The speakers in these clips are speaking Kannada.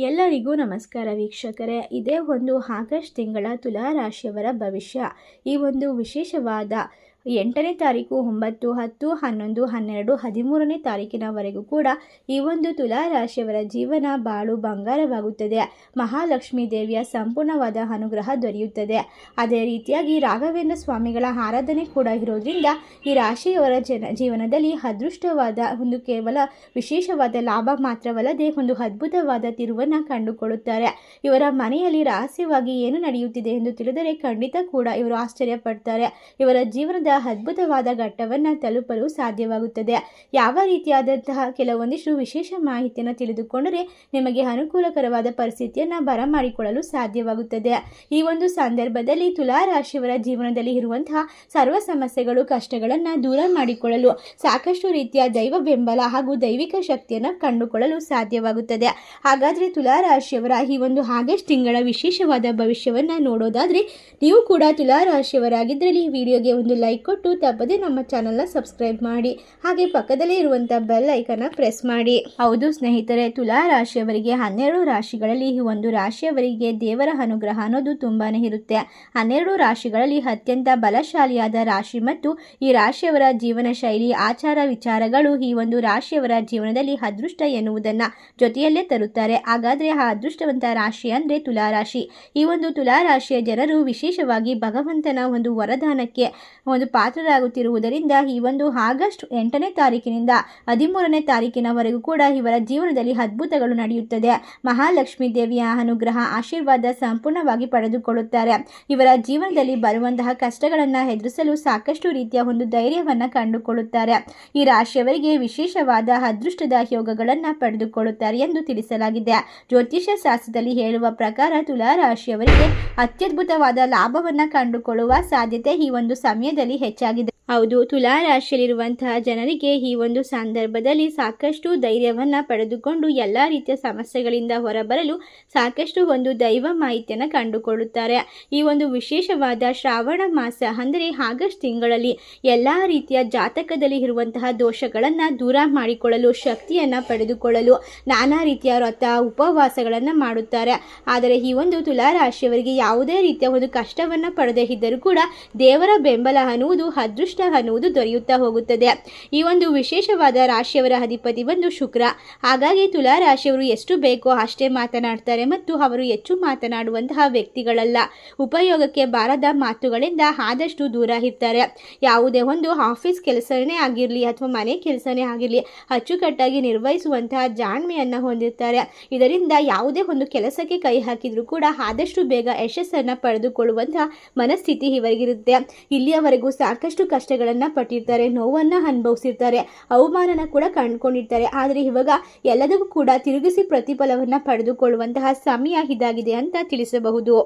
ಎಲ್ಲರಿಗೂ ನಮಸ್ಕಾರ ವೀಕ್ಷಕರೇ. ಇದೇ ಒಂದು ಆಗಸ್ಟ್ ತಿಂಗಳ ತುಲಾ ರಾಶಿಯವರ ಭವಿಷ್ಯ. ಈ ಒಂದು ವಿಶೇಷವಾದ ಎಂಟನೇ ತಾರೀಕು ಒಂಬತ್ತು, ಹತ್ತು, ಹನ್ನೊಂದು, ಹನ್ನೆರಡು, ಹದಿಮೂರನೇ ತಾರೀಕಿನವರೆಗೂ ಕೂಡ ಈ ಒಂದು ತುಲಾ ರಾಶಿಯವರ ಜೀವನ ಬಾಳು ಬಂಗಾರವಾಗುತ್ತದೆ. ಮಹಾಲಕ್ಷ್ಮೀ ದೇವಿಯ ಸಂಪೂರ್ಣವಾದ ಅನುಗ್ರಹ ದೊರೆಯುತ್ತದೆ. ಅದೇ ರೀತಿಯಾಗಿ ರಾಘವೇಂದ್ರ ಸ್ವಾಮಿಗಳ ಆರಾಧನೆ ಕೂಡ ಇರೋದ್ರಿಂದ ಈ ರಾಶಿಯವರ ಜನ ಜೀವನದಲ್ಲಿ ಅದೃಷ್ಟವಾದ ಒಂದು ಕೇವಲ ವಿಶೇಷವಾದ ಲಾಭ ಮಾತ್ರವಲ್ಲದೆ ಒಂದು ಅದ್ಭುತವಾದ ತಿರುವನ್ನು ಕಂಡುಕೊಳ್ಳುತ್ತಾರೆ. ಇವರ ಮನೆಯಲ್ಲಿ ರಹಸ್ಯವಾಗಿ ಏನು ನಡೆಯುತ್ತಿದೆ ಎಂದು ತಿಳಿದರೆ ಖಂಡಿತ ಕೂಡ ಇವರು ಆಶ್ಚರ್ಯ ಪಡ್ತಾರೆ ಇವರ ಜೀವನದ ಅದ್ಭುತವಾದ ಘಟ್ಟವನ್ನು ತಲುಪಲು ಸಾಧ್ಯವಾಗುತ್ತದೆ. ಯಾವ ರೀತಿಯಾದಂತಹ ಕೆಲವೊಂದಿಷ್ಟು ವಿಶೇಷ ಮಾಹಿತಿಯನ್ನು ತಿಳಿದುಕೊಂಡರೆ ನಿಮಗೆ ಅನುಕೂಲಕರವಾದ ಪರಿಸ್ಥಿತಿಯನ್ನು ಬರಮಾಡಿಕೊಳ್ಳಲು ಸಾಧ್ಯವಾಗುತ್ತದೆ. ಈ ಒಂದು ಸಂದರ್ಭದಲ್ಲಿ ತುಲಾ ರಾಶಿಯವರ ಜೀವನದಲ್ಲಿ ಇರುವಂತಹ ಸರ್ವ ಸಮಸ್ಯೆಗಳು, ಕಷ್ಟಗಳನ್ನು ದೂರ ಮಾಡಿಕೊಳ್ಳಲು ಸಾಕಷ್ಟು ರೀತಿಯ ದೈವ ಬೆಂಬಲ ಹಾಗೂ ದೈವಿಕ ಶಕ್ತಿಯನ್ನು ಕಂಡುಕೊಳ್ಳಲು ಸಾಧ್ಯವಾಗುತ್ತದೆ. ಹಾಗಾದರೆ ತುಲಾ ರಾಶಿಯವರ ಈ ಒಂದು ಆಗಸ್ಟ್ ತಿಂಗಳ ವಿಶೇಷವಾದ ಭವಿಷ್ಯವನ್ನು ನೋಡೋದಾದರೆ, ನೀವು ಕೂಡ ತುಲಾ ಈ ವಿಡಿಯೋಗೆ ಒಂದು ಲೈಕ್ ಕೊಟ್ಟು ತಪ್ಪದೆ ನಮ್ಮ ಚಾನಲ್ನ ಸಬ್ಸ್ಕ್ರೈಬ್ ಮಾಡಿ. ಹಾಗೆ ಪಕ್ಕದಲ್ಲೇ ಇರುವಂಥ ಬೆಲ್ ಐಕನ್ನ ಪ್ರೆಸ್ ಮಾಡಿ. ಹೌದು ಸ್ನೇಹಿತರೆ, ತುಲಾ ರಾಶಿಯವರಿಗೆ, ಹನ್ನೆರಡು ರಾಶಿಗಳಲ್ಲಿ ಈ ಒಂದು ರಾಶಿಯವರಿಗೆ ದೇವರ ಅನುಗ್ರಹ ಅನ್ನೋದು ತುಂಬಾನೇ ಇರುತ್ತೆ. ಹನ್ನೆರಡು ರಾಶಿಗಳಲ್ಲಿ ಅತ್ಯಂತ ಬಲಶಾಲಿಯಾದ ರಾಶಿ ಮತ್ತು ಈ ರಾಶಿಯವರ ಜೀವನ ಶೈಲಿ, ಆಚಾರ ವಿಚಾರಗಳು ಈ ಒಂದು ರಾಶಿಯವರ ಜೀವನದಲ್ಲಿ ಅದೃಷ್ಟ ಎನ್ನುವುದನ್ನು ಜೊತೆಯಲ್ಲೇ ತರುತ್ತಾರೆ. ಹಾಗಾದರೆ ಆ ಅದೃಷ್ಟವಂತ ರಾಶಿ ಅಂದರೆ ತುಲಾ ರಾಶಿ. ಈ ಒಂದು ತುಲಾ ರಾಶಿಯ ಜನರು ವಿಶೇಷವಾಗಿ ಭಗವಂತನ ಒಂದು ವರದಾನಕ್ಕೆ, ಒಂದು ಪಾತ್ರರಾಗುತ್ತಿರುವುದರಿಂದ ಈ ಒಂದು ಆಗಸ್ಟ್ ಎಂಟನೇ ತಾರೀಕಿನಿಂದ ಹದಿಮೂರನೇ ತಾರೀಕಿನವರೆಗೂ ಕೂಡ ಇವರ ಜೀವನದಲ್ಲಿ ಅದ್ಭುತಗಳು ನಡೆಯುತ್ತದೆ. ಮಹಾಲಕ್ಷ್ಮೀ ದೇವಿಯ ಅನುಗ್ರಹ, ಆಶೀರ್ವಾದ ಸಂಪೂರ್ಣವಾಗಿ ಪಡೆದುಕೊಳ್ಳುತ್ತಾರೆ. ಇವರ ಜೀವನದಲ್ಲಿ ಬರುವಂತಹ ಕಷ್ಟಗಳನ್ನು ಎದುರಿಸಲು ಸಾಕಷ್ಟು ರೀತಿಯ ಒಂದು ಧೈರ್ಯವನ್ನು ಕಂಡುಕೊಳ್ಳುತ್ತಾರೆ. ಈ ರಾಶಿಯವರಿಗೆ ವಿಶೇಷವಾದ ಅದೃಷ್ಟದ ಯೋಗಗಳನ್ನು ಪಡೆದುಕೊಳ್ಳುತ್ತಾರೆ ಎಂದು ತಿಳಿಸಲಾಗಿದೆ. ಜ್ಯೋತಿಷ್ಯ ಶಾಸ್ತ್ರದಲ್ಲಿ ಹೇಳುವ ಪ್ರಕಾರ ತುಲಾ ರಾಶಿಯವರಿಗೆ ಅತ್ಯದ್ಭುತವಾದ ಲಾಭವನ್ನು ಕಂಡುಕೊಳ್ಳುವ ಸಾಧ್ಯತೆ ಈ ಒಂದು ಸಮಯದಲ್ಲಿ ಹೆಚ್ಚಾಗಿದೆ. ಹೌದು, ತುಲಾ ರಾಶಿಯಲ್ಲಿರುವಂತಹ ಜನರಿಗೆ ಈ ಒಂದು ಸಂದರ್ಭದಲ್ಲಿ ಸಾಕಷ್ಟು ಧೈರ್ಯವನ್ನು ಪಡೆದುಕೊಂಡು ಎಲ್ಲ ರೀತಿಯ ಸಮಸ್ಯೆಗಳಿಂದ ಹೊರಬರಲು ಸಾಕಷ್ಟು ಒಂದು ದೈವ ಮಾಹಿತಿಯನ್ನು ಕಂಡುಕೊಳ್ಳುತ್ತಾರೆ. ಈ ಒಂದು ವಿಶೇಷವಾದ ಶ್ರಾವಣ ಮಾಸ ಅಂದರೆ ಆಗಸ್ಟ್ ತಿಂಗಳಲ್ಲಿ ಎಲ್ಲ ರೀತಿಯ ಜಾತಕದಲ್ಲಿ ಇರುವಂತಹ ದೋಷಗಳನ್ನು ದೂರ ಮಾಡಿಕೊಳ್ಳಲು, ಶಕ್ತಿಯನ್ನು ಪಡೆದುಕೊಳ್ಳಲು ನಾನಾ ರೀತಿಯ ವ್ರತ, ಉಪವಾಸಗಳನ್ನು ಮಾಡುತ್ತಾರೆ. ಆದರೆ ಈ ಒಂದು ತುಲಾ ರಾಶಿಯವರಿಗೆ ಯಾವುದೇ ರೀತಿಯ ಒಂದು ಕಷ್ಟವನ್ನು ಪಡೆದೇ ಇದ್ದರೂ ಕೂಡ ದೇವರ ಬೆಂಬಲ ಅನ್ನುವುದು ಅದೃಷ್ಟ ಅನ್ನುವುದು ದೊರೆಯುತ್ತಾ ಹೋಗುತ್ತದೆ. ಈ ಒಂದು ವಿಶೇಷವಾದ ರಾಶಿಯವರ ಅಧಿಪತಿ ಬಂದು ಶುಕ್ರ. ಹಾಗಾಗಿ ತುಲಾ ರಾಶಿಯವರು ಎಷ್ಟು ಬೇಕೋ ಅಷ್ಟೇ ಮಾತನಾಡ್ತಾರೆ ಮತ್ತು ಅವರು ಹೆಚ್ಚು ಮಾತನಾಡುವಂತಹ ವ್ಯಕ್ತಿಗಳಲ್ಲ. ಉಪಯೋಗಕ್ಕೆ ಬಾರದ ಮಾತುಗಳಿಂದ ಆದಷ್ಟು ದೂರ ಇರ್ತಾರೆ. ಯಾವುದೇ ಒಂದು ಆಫೀಸ್ ಕೆಲಸನೇ ಆಗಿರಲಿ ಅಥವಾ ಮನೆ ಕೆಲಸನೇ ಆಗಿರಲಿ ಅಚ್ಚುಕಟ್ಟಾಗಿ ನಿರ್ವಹಿಸುವಂತಹ ಜಾಣ್ಮೆಯನ್ನು ಹೊಂದಿರ್ತಾರೆ. ಇದರಿಂದ ಯಾವುದೇ ಒಂದು ಕೆಲಸಕ್ಕೆ ಕೈ ಹಾಕಿದರೂ ಕೂಡ ಆದಷ್ಟು ಬೇಗ ಯಶಸ್ಸನ್ನು ಪಡೆದುಕೊಳ್ಳುವಂತಹ ಮನಸ್ಥಿತಿ ಇವರಿಗಿರುತ್ತೆ. ಇಲ್ಲಿಯವರೆಗೂ ಸಾಕಷ್ಟು ಕಷ್ಟಗಳನ್ನು ಪಟ್ಟಿರ್ತಾರೆ, ನೋವನ್ನು ಅನುಭವಿಸಿರ್ತಾರೆ, ಅವಮಾನನ ಕೂಡ ಕಂಡುಕೊಂಡಿರ್ತಾರೆ. ಆದರೆ ಇವಾಗ ಎಲ್ಲದಕ್ಕೂ ಕೂಡ ತಿರುಗಿಸಿ ಪ್ರತಿಫಲವನ್ನು ಪಡೆದುಕೊಳ್ಳುವಂತಹ ಸಮಯ ಇದಾಗಿದೆ ಅಂತ ತಿಳಿಸಬಹುದು.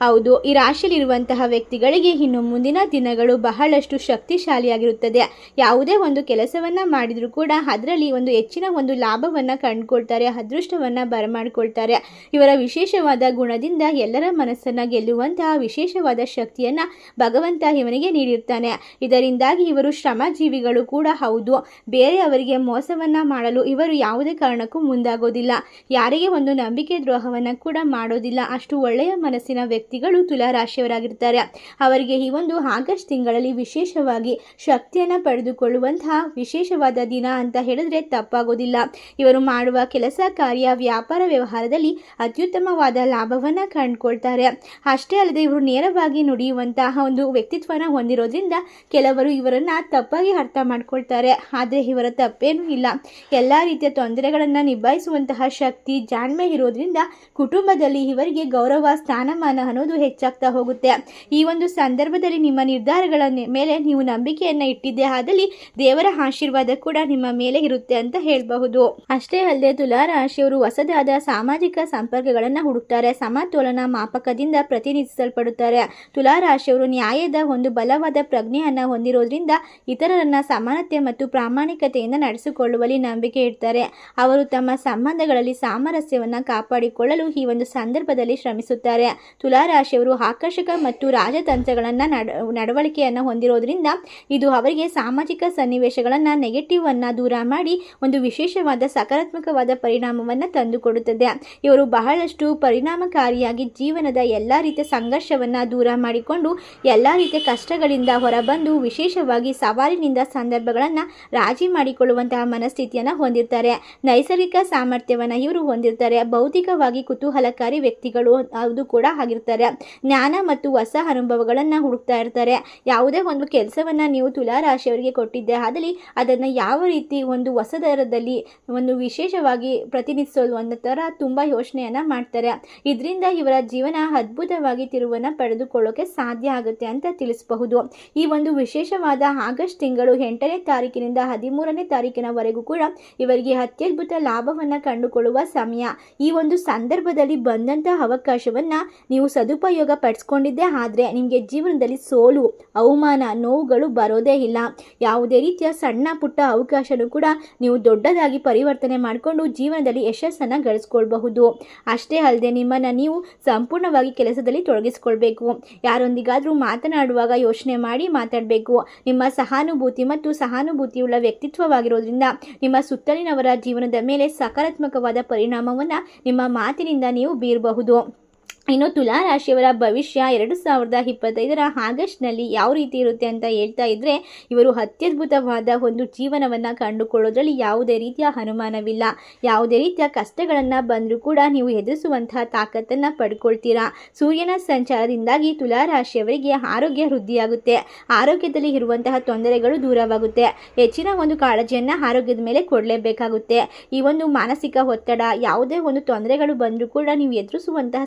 ಹೌದು, ಈ ರಾಶಿಯಲ್ಲಿರುವಂತಹ ವ್ಯಕ್ತಿಗಳಿಗೆ ಇನ್ನು ಮುಂದಿನ ದಿನಗಳು ಬಹಳಷ್ಟು ಶಕ್ತಿಶಾಲಿಯಾಗಿರುತ್ತದೆ. ಯಾವುದೇ ಒಂದು ಕೆಲಸವನ್ನು ಮಾಡಿದರೂ ಕೂಡ ಅದರಲ್ಲಿ ಒಂದು ಹೆಚ್ಚಿನ ಒಂದು ಲಾಭವನ್ನು ಕಂಡುಕೊಳ್ತಾರೆ, ಅದೃಷ್ಟವನ್ನು ಬರಮಾಡಿಕೊಳ್ತಾರೆ. ಇವರ ವಿಶೇಷವಾದ ಗುಣದಿಂದ ಎಲ್ಲರ ಮನಸ್ಸನ್ನು ಗೆಲ್ಲುವಂತಹ ವಿಶೇಷವಾದ ಶಕ್ತಿಯನ್ನು ಭಗವಂತ ಇವನಿಗೆ ನೀಡಿರ್ತಾನೆ. ಇದರಿಂದಾಗಿ ಇವರು ಶ್ರಮಜೀವಿಗಳು ಕೂಡ ಹೌದು. ಬೇರೆಯವರಿಗೆ ಮೋಸವನ್ನು ಮಾಡಲು ಇವರು ಯಾವುದೇ ಕಾರಣಕ್ಕೂ ಮುಂದಾಗೋದಿಲ್ಲ. ಯಾರಿಗೆ ಒಂದು ನಂಬಿಕೆ ದ್ರೋಹವನ್ನು ಕೂಡ ಮಾಡೋದಿಲ್ಲ. ಅಷ್ಟು ಒಳ್ಳೆಯ ಮನಸ್ಸಿನ ವ್ಯಕ್ತಿಗಳು ತುಲಾರಾಶಿಯವರಾಗಿರ್ತಾರೆ ಅವರಿಗೆ ಈ ಒಂದು ಆಗಸ್ಟ್ ತಿಂಗಳಲ್ಲಿ ವಿಶೇಷವಾಗಿ ಶಕ್ತಿಯನ್ನು ಪಡೆದುಕೊಳ್ಳುವಂತಹ ವಿಶೇಷವಾದ ದಿನ ಅಂತ ಹೇಳಿದ್ರೆ ತಪ್ಪಾಗೋದಿಲ್ಲ. ಇವರು ಮಾಡುವ ಕೆಲಸ, ಕಾರ್ಯ, ವ್ಯಾಪಾರ ವ್ಯವಹಾರದಲ್ಲಿ ಅತ್ಯುತ್ತಮವಾದ ಲಾಭವನ್ನು ಕಂಡುಕೊಳ್ತಾರೆ. ಅಷ್ಟೇ ಅಲ್ಲದೆ ಇವರು ನೇರವಾಗಿ ನುಡಿಯುವಂತಹ ಒಂದು ವ್ಯಕ್ತಿತ್ವನ ಹೊಂದಿರೋದ್ರಿಂದ ಕೆಲವರು ಇವರನ್ನು ತಪ್ಪಾಗಿ ಅರ್ಥ ಮಾಡ್ಕೊಳ್ತಾರೆ. ಆದರೆ ಇವರ ತಪ್ಪೇನೂ ಇಲ್ಲ. ಎಲ್ಲ ರೀತಿಯ ತೊಂದರೆಗಳನ್ನು ನಿಭಾಯಿಸುವಂತಹ ಶಕ್ತಿ ಜಾಣ್ಮೆ ಇರೋದ್ರಿಂದ ಕುಟುಂಬದಲ್ಲಿ ಇವರಿಗೆ ಗೌರವ, ಸ್ಥಾನಮಾನ ಅನ್ನೋದು ಹೆಚ್ಚಾಗ್ತಾ ಹೋಗುತ್ತೆ. ಈ ಒಂದು ಸಂದರ್ಭದಲ್ಲಿ ನಿಮ್ಮ ನಿರ್ಧಾರಗಳ ಮೇಲೆ ನೀವು ನಂಬಿಕೆಯನ್ನು ಇಟ್ಟಿದ್ದೆ ಆದಲ್ಲಿ ದೇವರ ಆಶೀರ್ವಾದ ಕೂಡ ನಿಮ್ಮ ಮೇಲೆ ಇರುತ್ತೆ ಅಂತ ಹೇಳಬಹುದು. ಅಷ್ಟೇ ಅಲ್ಲದೆ ತುಲಾ ರಾಶಿಯವರು ಹೊಸದಾದ ಸಾಮಾಜಿಕ ಸಂಪರ್ಕಗಳನ್ನು ಹುಡುಕ್ತಾರೆ. ಸಮತೋಲನ ಮಾಪಕದಿಂದ ಪ್ರತಿನಿಧಿಸಲ್ಪಡುತ್ತಾರೆ. ತುಲಾ ರಾಶಿಯವರು ನ್ಯಾಯದ ಒಂದು ಬಲವಾದ ಪ್ರಜ್ಞೆಯನ್ನು ಹೊಂದಿರೋದ್ರಿಂದ ಇತರರನ್ನ ಸಮಾನತೆ ಮತ್ತು ಪ್ರಾಮಾಣಿಕತೆಯಿಂದ ನಡೆಸಿಕೊಳ್ಳುವಲ್ಲಿ ನಂಬಿಕೆ ಇಡ್ತಾರೆ. ಅವರು ತಮ್ಮ ಸಂಬಂಧಗಳಲ್ಲಿ ಸಾಮರಸ್ಯವನ್ನು ಕಾಪಾಡಿಕೊಳ್ಳಲು ಈ ಒಂದು ಸಂದರ್ಭದಲ್ಲಿ ಶ್ರಮಿಸುತ್ತಾರೆ. ತುಲಾ ತುಲಾರಾಶಿಯವರು ಆಕರ್ಷಕ ಮತ್ತು ರಾಜತಂತ್ರಗಳನ್ನು ನಡ, ನಡವಳಿಕೆಯನ್ನು ಹೊಂದಿರೋದ್ರಿಂದ ಇದು ಅವರಿಗೆ ಸಾಮಾಜಿಕ ಸನ್ನಿವೇಶಗಳನ್ನು ನೆಗೆಟಿವ್ ಅನ್ನು ದೂರ ಮಾಡಿ ಒಂದು ವಿಶೇಷವಾದ ಸಕಾರಾತ್ಮಕವಾದ ಪರಿಣಾಮವನ್ನು ತಂದುಕೊಡುತ್ತದೆ. ಇವರು ಬಹಳಷ್ಟು ಪರಿಣಾಮಕಾರಿಯಾಗಿ ಜೀವನದ ಎಲ್ಲ ರೀತಿಯ ಸಂಘರ್ಷವನ್ನು ದೂರ ಮಾಡಿಕೊಂಡು ಎಲ್ಲ ರೀತಿಯ ಕಷ್ಟಗಳಿಂದ ಹೊರಬಂದು ವಿಶೇಷವಾಗಿ ಸವಾಲಿನಿಂದ ಸಂದರ್ಭಗಳನ್ನು ರಾಜಿ ಮಾಡಿಕೊಳ್ಳುವಂತಹ ಮನಸ್ಥಿತಿಯನ್ನು ಹೊಂದಿರ್ತಾರೆ. ನೈಸರ್ಗಿಕ ಸಾಮರ್ಥ್ಯವನ್ನು ಇವರು ಹೊಂದಿರ್ತಾರೆ. ಭೌತಿಕವಾಗಿ ಕುತೂಹಲಕಾರಿ ವ್ಯಕ್ತಿಗಳು ಅದು ಕೂಡ ಆಗಿರ್ತಾರೆ. ಜ್ಞಾನ ಮತ್ತು ಹೊಸ ಅನುಭವಗಳನ್ನು ಹುಡುಕ್ತಾ ಇರ್ತಾರೆ. ಯಾವುದೇ ಒಂದು ಕೆಲಸವನ್ನು ನೀವು ತುಲಾರಾಶಿಯವರಿಗೆ ಕೊಟ್ಟಿದ್ದೆ, ಆದಲ್ಲಿ ಅದನ್ನು ಯಾವ ರೀತಿ ಒಂದು ಹೊಸ ದರದಲ್ಲಿ ಒಂದು ವಿಶೇಷವಾಗಿ ಪ್ರತಿನಿಧಿಸೋದು ಅನ್ನೋ ಥರ ತುಂಬ ಯೋಚನೆಯನ್ನು ಮಾಡ್ತಾರೆ. ಇದರಿಂದ ಇವರ ಜೀವನ ಅದ್ಭುತವಾಗಿ ತಿರುವನ್ನು ಪಡೆದುಕೊಳ್ಳೋಕೆ ಸಾಧ್ಯ ಆಗುತ್ತೆ ಅಂತ ತಿಳಿಸಬಹುದು. ಈ ಒಂದು ವಿಶೇಷವಾದ ಆಗಸ್ಟ್ ತಿಂಗಳು ಎಂಟನೇ ತಾರೀಕಿನಿಂದ ಹದಿಮೂರನೇ ತಾರೀಕಿನವರೆಗೂ ಕೂಡ ಇವರಿಗೆ ಅತ್ಯದ್ಭುತ ಲಾಭವನ್ನು ಕಂಡುಕೊಳ್ಳುವ ಸಮಯ. ಈ ಒಂದು ಸಂದರ್ಭದಲ್ಲಿ ಬಂದಂತಹ ಅವಕಾಶವನ್ನು ನೀವು ಸದುಪಯೋಗ ಪಡಿಸ್ಕೊಂಡಿದ್ದೆ, ಆದರೆ ನಿಮಗೆ ಜೀವನದಲ್ಲಿ ಸೋಲು, ಅವಮಾನ, ನೋವುಗಳು ಬರೋದೇ ಇಲ್ಲ. ಯಾವುದೇ ರೀತಿಯ ಸಣ್ಣ ಪುಟ್ಟ ಅವಕಾಶನೂ ಕೂಡ ನೀವು ದೊಡ್ಡದಾಗಿ ಪರಿವರ್ತನೆ ಮಾಡಿಕೊಂಡು ಜೀವನದಲ್ಲಿ ಯಶಸ್ಸನ್ನು ಗಳಿಸ್ಕೊಳ್ಬಹುದು. ಅಷ್ಟೇ ಅಲ್ಲದೆ ನಿಮ್ಮನ್ನು ನೀವು ಸಂಪೂರ್ಣವಾಗಿ ಕೆಲಸದಲ್ಲಿ ತೊಡಗಿಸ್ಕೊಳ್ಬೇಕು. ಯಾರೊಂದಿಗಾದರೂ ಮಾತನಾಡುವಾಗ ಯೋಚನೆ ಮಾಡಿ ಮಾತಾಡಬೇಕು. ನಿಮ್ಮ ಸಹಾನುಭೂತಿ ಮತ್ತು ಸಹಾನುಭೂತಿಯುಳ್ಳ ವ್ಯಕ್ತಿತ್ವವಾಗಿರೋದ್ರಿಂದ ನಿಮ್ಮ ಸುತ್ತಲಿನವರ ಜೀವನದ ಮೇಲೆ ಸಕಾರಾತ್ಮಕವಾದ ಪರಿಣಾಮವನ್ನು ನಿಮ್ಮ ಮಾತಿನಿಂದ ನೀವು ಬೀರಬಹುದು. ಇನ್ನು ತುಲಾ ರಾಶಿಯವರ ಭವಿಷ್ಯ ಎರಡು ಸಾವಿರದ ಇಪ್ಪತ್ತೈದರ ಆಗಸ್ಟ್ನಲ್ಲಿ ಯಾವ ರೀತಿ ಇರುತ್ತೆ ಅಂತ ಹೇಳ್ತಾ ಇದ್ದರೆ ಇವರು ಅತ್ಯದ್ಭುತವಾದ ಒಂದು ಜೀವನವನ್ನು ಕಂಡುಕೊಳ್ಳೋದ್ರಲ್ಲಿ ಯಾವುದೇ ರೀತಿಯ ಅನುಮಾನವಿಲ್ಲ. ಯಾವುದೇ ರೀತಿಯ ಕಷ್ಟಗಳನ್ನು ಬಂದರೂ ಕೂಡ ನೀವು ಎದುರಿಸುವಂತಹ ತಾಕತ್ತನ್ನು ಪಡ್ಕೊಳ್ತೀರಾ. ಸೂರ್ಯನ ಸಂಚಾರದಿಂದಾಗಿ ತುಲಾ ರಾಶಿಯವರಿಗೆ ಆರೋಗ್ಯ ವೃದ್ಧಿಯಾಗುತ್ತೆ. ಆರೋಗ್ಯದಲ್ಲಿ ಇರುವಂತಹ ತೊಂದರೆಗಳು ದೂರವಾಗುತ್ತೆ. ಹೆಚ್ಚಿನ ಒಂದು ಕಾಳಜಿಯನ್ನು ಆರೋಗ್ಯದ ಮೇಲೆ ಕೊಡಲೇಬೇಕಾಗುತ್ತೆ. ಈ ಒಂದು ಮಾನಸಿಕ ಒತ್ತಡ, ಯಾವುದೇ ಒಂದು ತೊಂದರೆಗಳು ಬಂದರೂ ಕೂಡ ನೀವು ಎದುರಿಸುವಂತಹ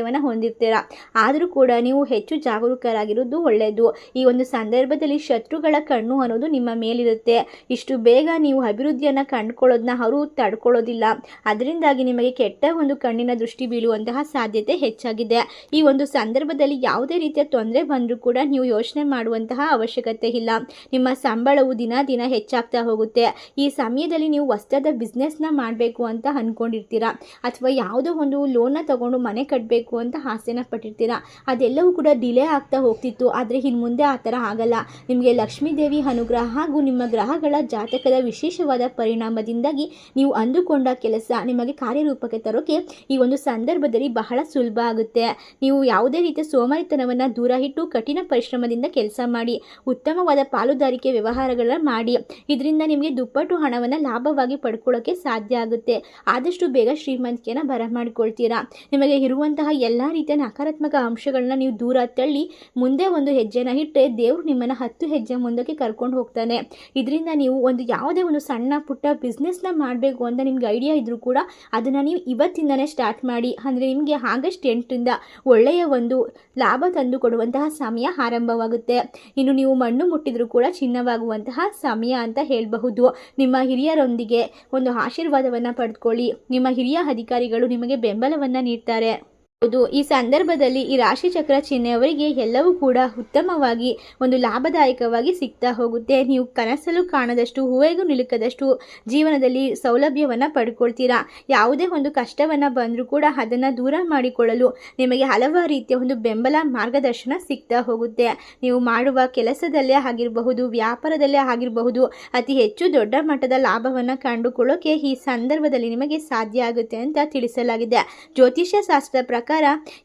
ಸಾಮರ್ಥ್ಯವನ್ನು ಹೊಂದಿರ್ತೀರಾ. ಆದರೂ ಕೂಡ ನೀವು ಹೆಚ್ಚು ಜಾಗರೂಕರಾಗಿರೋದು ಒಳ್ಳೆಯದು. ಈ ಒಂದು ಸಂದರ್ಭದಲ್ಲಿ ಶತ್ರುಗಳ ಕಣ್ಣು ಅನ್ನೋದು ನಿಮ್ಮ ಮೇಲಿರುತ್ತೆ. ಇಷ್ಟು ಬೇಗ ನೀವು ಅಭಿವೃದ್ಧಿಯನ್ನು ಕಂಡುಕೊಳ್ಳೋದನ್ನ ಅವರು ತಡ್ಕೊಳ್ಳೋದಿಲ್ಲ. ಅದರಿಂದಾಗಿ ನಿಮಗೆ ಕೆಟ್ಟ ಒಂದು ಕಣ್ಣಿನ ದೃಷ್ಟಿ ಬೀಳುವಂತಹ ಸಾಧ್ಯತೆ ಹೆಚ್ಚಾಗಿದೆ. ಈ ಒಂದು ಸಂದರ್ಭದಲ್ಲಿ ಯಾವುದೇ ರೀತಿಯ ತೊಂದರೆ ಬಂದರೂ ಕೂಡ ನೀವು ಯೋಚನೆ ಮಾಡುವಂತಹ ಅವಶ್ಯಕತೆ ಇಲ್ಲ. ನಿಮ್ಮ ಸಂಬಳವು ದಿನ ದಿನ ಹೆಚ್ಚಾಗ್ತಾ ಹೋಗುತ್ತೆ. ಈ ಸಮಯದಲ್ಲಿ ನೀವು ಹೊಸದಾದ ಬಿಸ್ನೆಸ್ನ ಮಾಡಬೇಕು ಅಂತ ಅಂದ್ಕೊಂಡಿರ್ತೀರಾ ಅಥವಾ ಯಾವುದೋ ಒಂದು ಲೋನ್ನ ತಗೊಂಡು ಮನೆ ಕಟ್ಟಬೇಕು ಅಂತ ಆಸೆನ ಪಟ್ಟಿರ್ತೀರ? ಅದೆಲ್ಲವೂ ಕೂಡ ಡಿಲೇ ಆಗ್ತಾ ಹೋಗ್ತಿತ್ತು. ಆದರೆ ಇನ್ನು ಮುಂದೆ ಆ ಥರ ಆಗಲ್ಲ. ನಿಮಗೆ ಲಕ್ಷ್ಮೀ ದೇವಿ ಅನುಗ್ರಹ ಹಾಗೂ ನಿಮ್ಮ ಗ್ರಹಗಳ ಜಾತಕದ ವಿಶೇಷವಾದ ಪರಿಣಾಮದಿಂದಾಗಿ ನೀವು ಅಂದುಕೊಂಡ ಕೆಲಸ ನಿಮಗೆ ಕಾರ್ಯರೂಪಕ್ಕೆ ತರೋಕೆ ಈ ಒಂದು ಸಂದರ್ಭದಲ್ಲಿ ಬಹಳ ಸುಲಭ ಆಗುತ್ತೆ. ನೀವು ಯಾವುದೇ ರೀತಿಯ ಸೋಮಾರಿತನವನ್ನು ದೂರ ಇಟ್ಟು ಕಠಿಣ ಪರಿಶ್ರಮದಿಂದ ಕೆಲಸ ಮಾಡಿ, ಉತ್ತಮವಾದ ಪಾಲುದಾರಿಕೆ ವ್ಯವಹಾರಗಳನ್ನು ಮಾಡಿ, ಇದರಿಂದ ನಿಮಗೆ ದುಪ್ಪಟ್ಟು ಹಣವನ್ನು ಲಾಭವಾಗಿ ಪಡ್ಕೊಳ್ಳೋಕ್ಕೆ ಸಾಧ್ಯ ಆಗುತ್ತೆ. ಆದಷ್ಟು ಬೇಗ ಶ್ರೀಮಂತಿಕೆಯನ್ನು ಬರಮಾಡಿಕೊಳ್ತೀರಾ? ನಿಮಗೆ ಇರುವಂತಹ ಎಲ್ಲ ರೀತಿಯ ನಕಾರಾತ್ಮಕ ಅಂಶಗಳನ್ನ ನೀವು ದೂರ ತಳ್ಳಿ ಮುಂದೆ ಒಂದು ಹೆಜ್ಜೆನ ಇಟ್ಟರೆ ದೇವರು ನಿಮ್ಮನ್ನು ಹತ್ತು ಹೆಜ್ಜೆ ಮುಂದಕ್ಕೆ ಕರ್ಕೊಂಡು ಹೋಗ್ತಾನೆ. ಇದರಿಂದ ನೀವು ಒಂದು ಯಾವುದೇ ಒಂದು ಸಣ್ಣ ಪುಟ್ಟ ಬಿಸ್ನೆಸ್ನ ಮಾಡಬೇಕು ಅಂತ ನಿಮ್ಗೆ ಐಡಿಯಾ ಇದ್ದರೂ ಕೂಡ ಅದನ್ನು ನೀವು ಇವತ್ತಿಂದನೇ ಸ್ಟಾರ್ಟ್ ಮಾಡಿ, ಅಂದರೆ ನಿಮಗೆ ಆಗಸ್ಟ್ ಎಂಟರಿಂದ ಒಳ್ಳೆಯ ಒಂದು ಲಾಭ ತಂದು ಕೊಡುವಂತಹ ಸಮಯ ಆರಂಭವಾಗುತ್ತೆ. ಇನ್ನು ನೀವು ಮಣ್ಣು ಮುಟ್ಟಿದರೂ ಕೂಡ ಚಿನ್ನವಾಗುವಂತಹ ಸಮಯ ಅಂತ ಹೇಳಬಹುದು. ನಿಮ್ಮ ಹಿರಿಯರೊಂದಿಗೆ ಒಂದು ಆಶೀರ್ವಾದವನ್ನು ಪಡೆದುಕೊಳ್ಳಿ ನಿಮ್ಮ ಹಿರಿಯ ಅಧಿಕಾರಿಗಳು ನಿಮಗೆ ಬೆಂಬಲವನ್ನು ನೀಡ್ತಾರೆ. ಹೌದು. ಈ ಸಂದರ್ಭದಲ್ಲಿ ಈ ರಾಶಿ ಚಕ್ರ ಚಿಹ್ನೆಯವರಿಗೆ ಎಲ್ಲವೂ ಕೂಡ ಉತ್ತಮವಾಗಿ, ಒಂದು ಲಾಭದಾಯಕವಾಗಿ ಸಿಗ್ತಾ ಹೋಗುತ್ತೆ. ನೀವು ಕನಸಲು ಕಾಣದಷ್ಟು, ಹೂವೆಗೂ ನಿಲುಕದಷ್ಟು ಜೀವನದಲ್ಲಿ ಸೌಲಭ್ಯವನ್ನು ಪಡ್ಕೊಳ್ತೀರಾ? ಯಾವುದೇ ಒಂದು ಕಷ್ಟವನ್ನು ಬಂದರೂ ಕೂಡ ಅದನ್ನು ದೂರ ಮಾಡಿಕೊಳ್ಳಲು ನಿಮಗೆ ಹಲವಾರು ರೀತಿಯ ಒಂದು ಬೆಂಬಲ ಮಾರ್ಗದರ್ಶನ ಸಿಗ್ತಾ ಹೋಗುತ್ತೆ. ನೀವು ಮಾಡುವ ಕೆಲಸದಲ್ಲೇ ಆಗಿರಬಹುದು, ವ್ಯಾಪಾರದಲ್ಲೇ ಆಗಿರಬಹುದು, ಅತಿ ಹೆಚ್ಚು ದೊಡ್ಡ ಮಟ್ಟದ ಲಾಭವನ್ನು ಕಂಡುಕೊಳ್ಳೋಕೆ ಈ ಸಂದರ್ಭದಲ್ಲಿ ನಿಮಗೆ ಸಾಧ್ಯ ಆಗುತ್ತೆ ಅಂತ ತಿಳಿಸಲಾಗಿದೆ. ಜ್ಯೋತಿಷ್ಯ ಶಾಸ್ತ್ರದ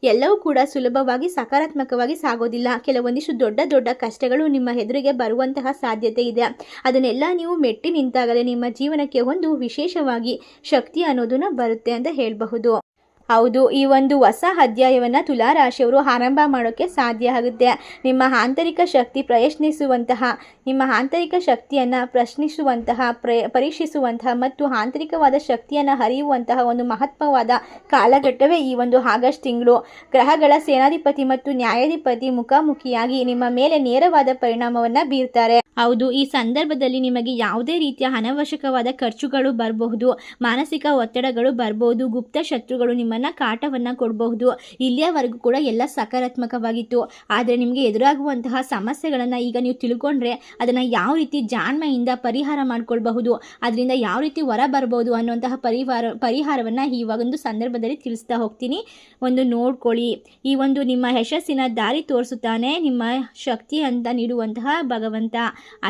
ಎಲ್ಲವೂ ಕೂಡ ಸುಲಭವಾಗಿ, ಸಕಾರಾತ್ಮಕವಾಗಿ ಸಾಗೋದಿಲ್ಲ. ಕೆಲವೊಂದಿಷ್ಟು ದೊಡ್ಡ ದೊಡ್ಡ ಕಷ್ಟಗಳು ನಿಮ್ಮ ಎದುರಿಗೆ ಬರುವಂತಹ ಸಾಧ್ಯತೆ ಇದೆ. ಅದನ್ನೆಲ್ಲ ನೀವು ಮೆಟ್ಟಿ ನಿಂತಾಗಲೇ ನಿಮ್ಮ ಜೀವನಕ್ಕೆ ಒಂದು ವಿಶೇಷವಾಗಿ ಶಕ್ತಿ ಅನ್ನೋದನ್ನ ಬರುತ್ತೆ ಅಂತ ಹೇಳಬಹುದು. ಹೌದು, ಈ ಒಂದು ಹೊಸ ಅಧ್ಯಾಯವನ್ನು ತುಲಾರಾಶಿಯವರು ಆರಂಭ ಮಾಡೋಕ್ಕೆ ಸಾಧ್ಯ ಆಗುತ್ತೆ. ನಿಮ್ಮ ಆಂತರಿಕ ಶಕ್ತಿ ಪ್ರಯತ್ನಿಸುವಂತಹ, ನಿಮ್ಮ ಆಂತರಿಕ ಶಕ್ತಿಯನ್ನು ಪ್ರಶ್ನಿಸುವಂತಹ ಪ್ರ ಪರೀಕ್ಷಿಸುವಂತಹ ಮತ್ತು ಆಂತರಿಕವಾದ ಶಕ್ತಿಯನ್ನು ಹರಿಯುವಂತಹ ಒಂದು ಮಹತ್ವವಾದ ಕಾಲಘಟ್ಟವೇ ಈ ಒಂದು ಆಗಸ್ಟ್ ತಿಂಗಳು. ಗ್ರಹಗಳ ಸೇನಾಧಿಪತಿ ಮತ್ತು ನ್ಯಾಯಾಧಿಪತಿ ಮುಖಾಮುಖಿಯಾಗಿ ನಿಮ್ಮ ಮೇಲೆ ನೇರವಾದ ಪರಿಣಾಮವನ್ನು ಬೀರ್ತಾರೆ. ಹೌದು, ಈ ಸಂದರ್ಭದಲ್ಲಿ ನಿಮಗೆ ಯಾವುದೇ ರೀತಿಯ ಅನವಶ್ಯಕವಾದ ಖರ್ಚುಗಳು ಬರಬಹುದು, ಮಾನಸಿಕ ಒತ್ತಡಗಳು ಬರಬಹುದು, ಗುಪ್ತ ಶತ್ರುಗಳು ನಿಮ್ಮ ನಿಮ್ಮನ್ನು ಕಾಟವನ್ನು ಕೊಡಬಹುದು. ಇಲ್ಲಿಯವರೆಗೂ ಕೂಡ ಎಲ್ಲ ಸಕಾರಾತ್ಮಕವಾಗಿತ್ತು. ಆದರೆ ನಿಮಗೆ ಎದುರಾಗುವಂತಹ ಸಮಸ್ಯೆಗಳನ್ನು ಈಗ ನೀವು ತಿಳ್ಕೊಂಡ್ರೆ ಅದನ್ನು ಯಾವ ರೀತಿ ಜಾಣ್ಮೆಯಿಂದ ಪರಿಹಾರ ಮಾಡ್ಕೊಳ್ಬಹುದು, ಅದರಿಂದ ಯಾವ ರೀತಿ ಹೊರ ಬರ್ಬೋದು ಅನ್ನುವಂತಹ ಪರಿಹಾರ ಪರಿಹಾರವನ್ನು ಈ ಒಂದು ಸಂದರ್ಭದಲ್ಲಿ ತಿಳಿಸ್ತಾ ಹೋಗ್ತೀನಿ. ಒಂದು ನೋಡ್ಕೊಳ್ಳಿ. ಈ ಒಂದು ನಿಮ್ಮ ಯಶಸ್ಸಿನ ದಾರಿ ತೋರಿಸುತ್ತಾನೆ, ನಿಮ್ಮ ಶಕ್ತಿ ಅಂತ ನೀಡುವಂತಹ ಭಗವಂತ.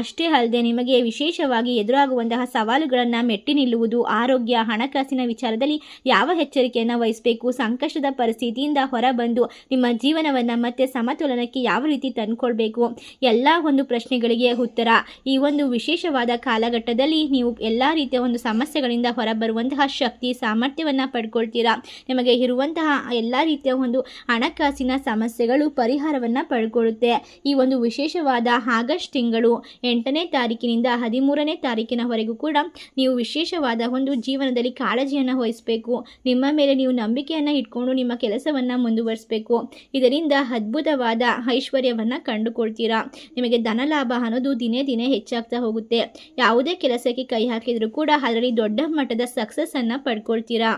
ಅಷ್ಟೇ ಅಲ್ಲದೆ ನಿಮಗೆ ವಿಶೇಷವಾಗಿ ಎದುರಾಗುವಂತಹ ಸವಾಲುಗಳನ್ನು ಮೆಟ್ಟಿ ನಿಲ್ಲುವುದು, ಆರೋಗ್ಯ, ಹಣಕಾಸಿನ ವಿಚಾರದಲ್ಲಿ ಯಾವ ಎಚ್ಚರಿಕೆಯನ್ನು ವಹಿಸಬೇಕು ಸಂಕಷ್ಟದ ಪರಿಸ್ಥಿತಿಯಿಂದ ಹೊರಬಂದು ನಿಮ್ಮ ಜೀವನವನ್ನು ಮತ್ತೆ ಸಮತೋಲನಕ್ಕೆ ಯಾವ ರೀತಿ ತಂದುಕೊಳ್ಬೇಕು? ಎಲ್ಲ ಒಂದು ಪ್ರಶ್ನೆಗಳಿಗೆ ಉತ್ತರ. ಈ ಒಂದು ವಿಶೇಷವಾದ ಕಾಲಘಟ್ಟದಲ್ಲಿ ನೀವು ಎಲ್ಲ ರೀತಿಯ ಒಂದು ಸಮಸ್ಯೆಗಳಿಂದ ಹೊರಬರುವಂತಹ ಶಕ್ತಿ, ಸಾಮರ್ಥ್ಯವನ್ನು ಪಡ್ಕೊಳ್ತೀರಾ? ನಿಮಗೆ ಇರುವಂತಹ ಎಲ್ಲ ರೀತಿಯ ಒಂದು ಹಣಕಾಸಿನ ಸಮಸ್ಯೆಗಳು ಪರಿಹಾರವನ್ನು ಪಡ್ಕೊಳ್ಳುತ್ತೆ ಈ ಒಂದು ವಿಶೇಷವಾದ ಆಗಸ್ಟ್ ತಿಂಗಳು ಎಂಟನೇ ತಾರೀಕಿನಿಂದ ಹದಿಮೂರನೇ ತಾರೀಕಿನವರೆಗೂ ಕೂಡ ನೀವು ವಿಶೇಷವಾದ ಒಂದು ಜೀವನದಲ್ಲಿ ಕಾಳಜಿಯನ್ನು ವಹಿಸಬೇಕು. ನಿಮ್ಮ ಮೇಲೆ ನೀವು ನಂಬಿಕೆಯನ್ನು ಇಟ್ಕೊಂಡು ನಿಮ್ಮ ಕೆಲಸವನ್ನು ಮುಂದುವರಿಸಬೇಕು. ಇದರಿಂದ ಅದ್ಭುತವಾದ ಐಶ್ವರ್ಯವನ್ನು ಕಂಡುಕೊಳ್ತೀರಾ. ನಿಮಗೆ ಧನ ಲಾಭ ಅನ್ನೋದು ದಿನೇ ದಿನೇ ಹೆಚ್ಚಾಗ್ತಾ ಹೋಗುತ್ತೆ. ಯಾವುದೇ ಕೆಲಸಕ್ಕೆ ಕೈ ಹಾಕಿದರೂ ಕೂಡ ಅದರಲ್ಲಿ ದೊಡ್ಡ ಮಟ್ಟದ ಸಕ್ಸಸ್ಸನ್ನು ಪಡ್ಕೊಳ್ತೀರಾ.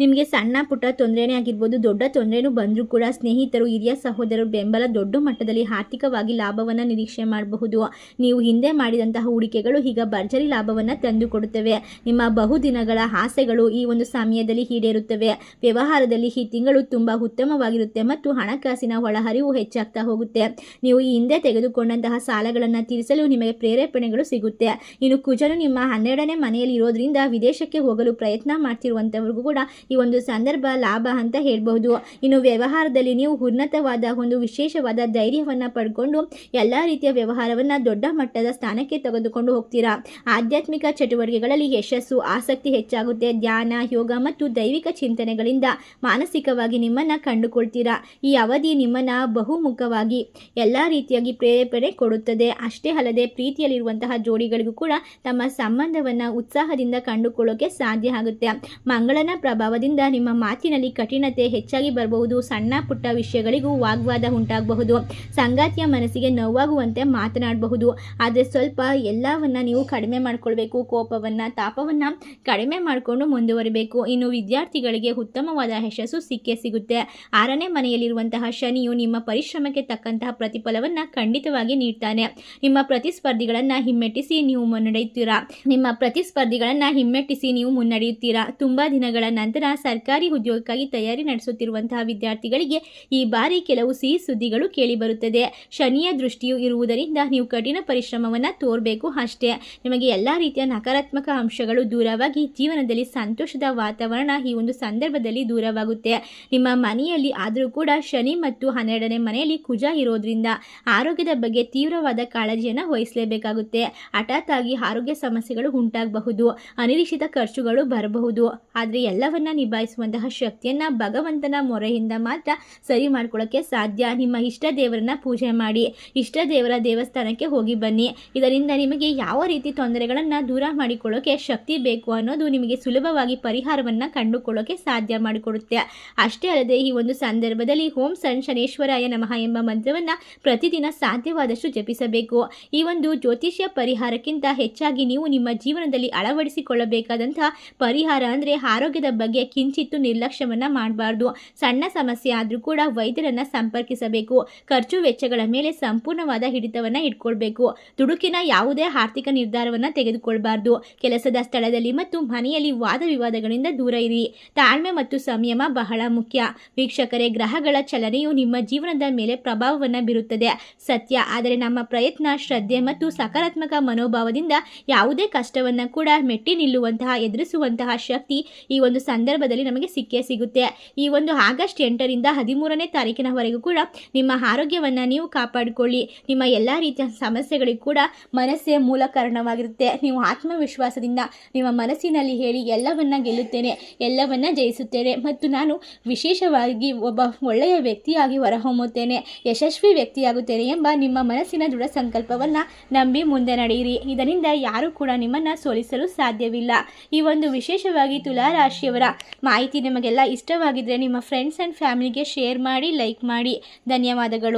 ನಿಮಗೆ ಸಣ್ಣ ಪುಟ್ಟ ತೊಂದರೆನೇ ಆಗಿರ್ಬೋದು, ದೊಡ್ಡ ತೊಂದರೆನೂ ಬಂದರೂ ಕೂಡ ಸ್ನೇಹಿತರು, ಹಿರಿಯ ಸಹೋದರರು ಬೆಂಬಲ ದೊಡ್ಡ ಮಟ್ಟದಲ್ಲಿ ಆರ್ಥಿಕವಾಗಿ ಲಾಭವನ್ನು ನಿರೀಕ್ಷೆ ಮಾಡಬಹುದು. ನೀವು ಹಿಂದೆ ಮಾಡಿದಂತಹ ಹೂಡಿಕೆಗಳು ಈಗ ಭರ್ಜರಿ ಲಾಭವನ್ನು ತಂದುಕೊಡುತ್ತವೆ. ನಿಮ್ಮ ಬಹುದಿನಗಳ ಆಸೆಗಳು ಈ ಒಂದು ಸಮಯದಲ್ಲಿ ಈಡೇರುತ್ತವೆ. ವ್ಯವಹಾರದಲ್ಲಿ ಈ ತಿಂಗಳು ತುಂಬ ಉತ್ತಮವಾಗಿರುತ್ತೆ ಮತ್ತು ಹಣಕಾಸಿನ ಒಳಹರಿವು ಹೆಚ್ಚಾಗ್ತಾ ಹೋಗುತ್ತೆ. ನೀವು ಈ ಹಿಂದೆ ತೆಗೆದುಕೊಂಡಂತಹ ಸಾಲಗಳನ್ನು ತೀರಿಸಲು ನಿಮಗೆ ಪ್ರೇರೇಪಣೆಗಳು ಸಿಗುತ್ತೆ. ಇನ್ನು ಕುಜನು ನಿಮ್ಮ ಹನ್ನೆರಡನೇ ಮನೆಯಲ್ಲಿ ಇರೋದ್ರಿಂದ ವಿದೇಶಕ್ಕೆ ಹೋಗಲು ಪ್ರಯತ್ನ ಮಾಡ್ತಿರುವಂಥವ್ರಿಗೂ ಕೂಡ ಈ ಒಂದು ಸಂದರ್ಭ ಲಾಭ ಅಂತ ಹೇಳಬಹುದು. ಇನ್ನು ವ್ಯವಹಾರದಲ್ಲಿ ನೀವು ಉನ್ನತವಾದ ಒಂದು ವಿಶೇಷವಾದ ಧೈರ್ಯವನ್ನು ಪಡ್ಕೊಂಡು ಎಲ್ಲ ರೀತಿಯ ವ್ಯವಹಾರವನ್ನು ದೊಡ್ಡ ಮಟ್ಟದ ಸ್ಥಾನಕ್ಕೆ ತೆಗೆದುಕೊಂಡು ಹೋಗ್ತೀರಾ? ಆಧ್ಯಾತ್ಮಿಕ ಚಟುವಟಿಕೆಗಳಲ್ಲಿ ಯಶಸ್ಸು, ಆಸಕ್ತಿ ಹೆಚ್ಚಾಗುತ್ತೆ. ಧ್ಯಾನ, ಯೋಗ ಮತ್ತು ದೈವಿಕ ಚಿಂತನೆಗಳಿಂದ ಮಾನಸಿಕವಾಗಿ ನಿಮ್ಮನ್ನು ಕಂಡುಕೊಳ್ತೀರಾ? ಈ ಅವಧಿ ನಿಮ್ಮನ್ನು ಬಹುಮುಖವಾಗಿ ಎಲ್ಲ ರೀತಿಯಾಗಿ ಪ್ರೇರೇಪಣೆ ಕೊಡುತ್ತದೆ. ಅಷ್ಟೇ ಅಲ್ಲದೆ ಪ್ರೀತಿಯಲ್ಲಿರುವಂತಹ ಜೋಡಿಗಳಿಗೂ ಕೂಡ ತಮ್ಮ ಸಂಬಂಧವನ್ನು ಉತ್ಸಾಹದಿಂದ ಕಂಡುಕೊಳ್ಳೋಕೆ ಸಾಧ್ಯ ಆಗುತ್ತೆ. ಮಂಗಳನ ಪ್ರಭಾವದಿಂದ ನಿಮ್ಮ ಮಾತಿನಲ್ಲಿ ಕಠಿಣತೆ ಹೆಚ್ಚಾಗಿ ಬರಬಹುದು. ಸಣ್ಣ ಪುಟ್ಟ ವಿಷಯಗಳಿಗೂ ವಾಗ್ವಾದ ಉಂಟಾಗಬಹುದು. ಸಂಗಾತಿಯ ಮನಸ್ಸಿಗೆ ನೋವಾಗುವಂತೆ ಮಾತನಾಡಬಹುದು. ಆದರೆ ಸ್ವಲ್ಪ ಎಲ್ಲವನ್ನ ನೀವು ಕಡಿಮೆ ಮಾಡಿಕೊಳ್ಬೇಕು. ಕೋಪವನ್ನು, ತಾಪವನ್ನು ಕಡಿಮೆ ಮಾಡಿಕೊಂಡು ಮುಂದುವರಿಬೇಕು. ಇನ್ನು ವಿದ್ಯಾರ್ಥಿಗಳಿಗೆ ಉತ್ತಮವಾದ ಯಶಸ್ಸು ಸಿಕ್ಕೇ ಸಿಗುತ್ತೆ. ಆರನೇ ಮನೆಯಲ್ಲಿರುವಂತಹ ಶನಿಯು ನಿಮ್ಮ ಪರಿಶ್ರಮಕ್ಕೆ ತಕ್ಕಂತಹ ಪ್ರತಿಫಲವನ್ನು ಖಂಡಿತವಾಗಿ ನೀಡ್ತಾನೆ. ನಿಮ್ಮ ಪ್ರತಿಸ್ಪರ್ಧಿಗಳನ್ನು ಹಿಮ್ಮೆಟ್ಟಿಸಿ ನೀವು ಮುನ್ನಡೆಯುತ್ತೀರಾ? ನಿಮ್ಮ ಪ್ರತಿಸ್ಪರ್ಧಿಗಳನ್ನು ಹಿಮ್ಮೆಟ್ಟಿಸಿ ನೀವು ಮುನ್ನಡೆಯುತ್ತೀರಾ? ತುಂಬ ದಿನಗಳ ನಂತರ ಸರ್ಕಾರಿ ಉದ್ಯೋಗಕ್ಕಾಗಿ ತಯಾರಿ ನಡೆಸುತ್ತಿರುವಂತಹ ವಿದ್ಯಾರ್ಥಿಗಳಿಗೆ ಈ ಬಾರಿ ಕೆಲವು ಸಿಹಿ ಸುದ್ದಿಗಳು ಕೇಳಿಬರುತ್ತದೆ. ಶನಿಯ ದೃಷ್ಟಿಯು ಇರುವುದರಿಂದ ನೀವು ಕಠಿಣ ಪರಿಶ್ರಮವನ್ನು ತೋರಬೇಕು ಅಷ್ಟೇ. ನಿಮಗೆ ಎಲ್ಲ ರೀತಿಯ ನಕಾರಾತ್ಮಕ ಅಂಶಗಳು ದೂರವಾಗಿ ಜೀವನದಲ್ಲಿ ಸಂತೋಷದ ವಾತಾವರಣ ಈ ಒಂದು ಸಂದರ್ಭದಲ್ಲಿ ದೂರವಾಗುತ್ತೆ. ನಿಮ್ಮ ಮನೆಯಲ್ಲಿ ಆದರೂ ಕೂಡ ಶನಿ ಮತ್ತು ಹನ್ನೆರಡನೇ ಮನೆಯಲ್ಲಿ ಕುಜ ಇರೋದ್ರಿಂದ ಆರೋಗ್ಯದ ಬಗ್ಗೆ ತೀವ್ರವಾದ ಕಾಳಜಿಯನ್ನು ವಹಿಸಲೇಬೇಕಾಗುತ್ತೆ. ಹಠಾತ್ ಆಗಿ ಆರೋಗ್ಯ ಸಮಸ್ಯೆಗಳು ಉಂಟಾಗಬಹುದು. ಅನಿರೀಕ್ಷಿತ ಖರ್ಚುಗಳು ಬರಬಹುದು. ಆದರೆ ಎಲ್ಲವನ್ನ ನಿಭಾಯಿಸುವಂತಹ ಶಕ್ತಿಯನ್ನ ಭಗವಂತನ ಮೊರೆಯಿಂದ ಮಾತ್ರ ಸರಿ ಮಾಡ್ಕೊಳ್ಳೋಕ್ಕೆ ಸಾಧ್ಯ. ನಿಮ್ಮ ಇಷ್ಟ ದೇವರನ್ನ ಪೂಜೆ ಮಾಡಿ, ಇಷ್ಟ ದೇವರ ದೇವಸ್ಥಾನಕ್ಕೆ ಹೋಗಿ ಬನ್ನಿ. ಇದರಿಂದ ನಿಮಗೆ ಯಾವ ರೀತಿ ತೊಂದರೆಗಳನ್ನು ದೂರ ಮಾಡಿಕೊಳ್ಳೋಕೆ ಶಕ್ತಿ ಬೇಕು ಅನ್ನೋದು ನಿಮಗೆ ಸುಲಭವಾಗಿ ಪರಿಹಾರವನ್ನು ಕಂಡುಕೊಳ್ಳೋಕೆ ಸಾಧ್ಯ ಮಾಡಿಕೊಡುತ್ತೆ. ಅಷ್ಟೇ ಅಲ್ಲದೆ ಈ ಒಂದು ಸಂದರ್ಭದಲ್ಲಿ ಓಂ ಸನ್ ಶನೇಶ್ವರಾಯ ನಮಃ ಎಂಬ ಮಂತ್ರವನ್ನು ಪ್ರತಿದಿನ ಸಾಧ್ಯವಾದಷ್ಟು ಜಪಿಸಬೇಕು. ಈ ಒಂದು ಜ್ಯೋತಿಷ್ಯ ಪರಿಹಾರಕ್ಕಿಂತ ಹೆಚ್ಚಾಗಿ ನೀವು ನಿಮ್ಮ ಜೀವನದಲ್ಲಿ ಅಳವಡಿಸಿಕೊಳ್ಳಬೇಕಾದಂತಹ ಪರಿಹಾರ ಅಂದರೆ ಆರೋಗ್ಯದ ಕಿಂಚಿತ್ತು ನಿರ್ಲಕ್ಷ್ಯವನ್ನು ಮಾಡಬಾರ್ದು. ಸಣ್ಣ ಸಮಸ್ಯೆ ಆದರೂ ಕೂಡ ವೈದ್ಯರನ್ನು ಸಂಪರ್ಕಿಸಬೇಕು. ಖರ್ಚು ವೆಚ್ಚಗಳ ಮೇಲೆ ಸಂಪೂರ್ಣವಾದ ಹಿಡಿತವನ್ನು ಇಟ್ಕೊಳ್ಬೇಕು. ದುಡುಕಿನ ಯಾವುದೇ ಆರ್ಥಿಕ ನಿರ್ಧಾರವನ್ನು ತೆಗೆದುಕೊಳ್ಬಾರ್ದು. ಕೆಲಸದ ಸ್ಥಳದಲ್ಲಿ ಮತ್ತು ಮನೆಯಲ್ಲಿ ವಾದ ವಿವಾದಗಳಿಂದ ದೂರ ಇರಿ. ತಾಳ್ಮೆ ಮತ್ತು ಸಂಯಮ ಬಹಳ ಮುಖ್ಯ. ವೀಕ್ಷಕರೇ, ಗ್ರಹಗಳ ಚಲನೆಯು ನಿಮ್ಮ ಜೀವನದ ಮೇಲೆ ಪ್ರಭಾವವನ್ನು ಬೀರುತ್ತದೆ. ಸತ್ಯ, ಆದರೆ ನಮ್ಮ ಪ್ರಯತ್ನ ಶ್ರದ್ಧೆ ಮತ್ತು ಸಕಾರಾತ್ಮಕ ಮನೋಭಾವದಿಂದ ಯಾವುದೇ ಕಷ್ಟವನ್ನು ಕೂಡ ಮೆಟ್ಟಿ ನಿಲ್ಲುವಂತಹ, ಎದುರಿಸುವಂತಹ ಶಕ್ತಿ ಈ ಒಂದು ಸಂದರ್ಭದಲ್ಲಿ ನಮಗೆ ಸಿಕ್ಕೇ ಸಿಗುತ್ತೆ. ಈ ಒಂದು ಆಗಸ್ಟ್ ಎಂಟರಿಂದ ಹದಿಮೂರನೇ ತಾರೀಕಿನವರೆಗೂ ಕೂಡ ನಿಮ್ಮ ಆರೋಗ್ಯವನ್ನು ನೀವು ಕಾಪಾಡಿಕೊಳ್ಳಿ. ನಿಮ್ಮ ಎಲ್ಲ ರೀತಿಯ ಸಮಸ್ಯೆಗಳಿಗೂ ಕೂಡ ಮನಸ್ಸೇ ಮೂಲ ಕಾರಣವಾಗಿರುತ್ತೆ ನೀವು ಆತ್ಮವಿಶ್ವಾಸದಿಂದ ನಿಮ್ಮ ಮನಸ್ಸಿನಲ್ಲಿ ಹೇಳಿ ಎಲ್ಲವನ್ನ ಗೆಲ್ಲುತ್ತೇನೆ, ಎಲ್ಲವನ್ನ ಜಯಿಸುತ್ತೇನೆ ಮತ್ತು ನಾನು ವಿಶೇಷವಾಗಿ ಒಬ್ಬ ಒಳ್ಳೆಯ ವ್ಯಕ್ತಿಯಾಗಿ ಹೊರಹೊಮ್ಮುತ್ತೇನೆ, ಯಶಸ್ವಿ ವ್ಯಕ್ತಿಯಾಗುತ್ತೇನೆ ಎಂಬ ನಿಮ್ಮ ಮನಸ್ಸಿನ ದೃಢ ಸಂಕಲ್ಪವನ್ನು ನಂಬಿ ಮುಂದೆ ನಡೆಯಿರಿ. ಇದರಿಂದ ಯಾರೂ ಕೂಡ ನಿಮ್ಮನ್ನು ಸೋಲಿಸಲು ಸಾಧ್ಯವಿಲ್ಲ. ಈ ಒಂದು ವಿಶೇಷವಾಗಿ ತುಲಾ ಮಾಹಿತಿ ನಿಮಗೆಲ್ಲ ಇಷ್ಟವಾಗಿದ್ದರೆ ನಿಮ್ಮ ಫ್ರೆಂಡ್ಸ್ ಆ್ಯಂಡ್ ಫ್ಯಾಮಿಲಿಗೆ ಶೇರ್ ಮಾಡಿ ಲೈಕ್ ಮಾಡಿ. ಧನ್ಯವಾದಗಳು.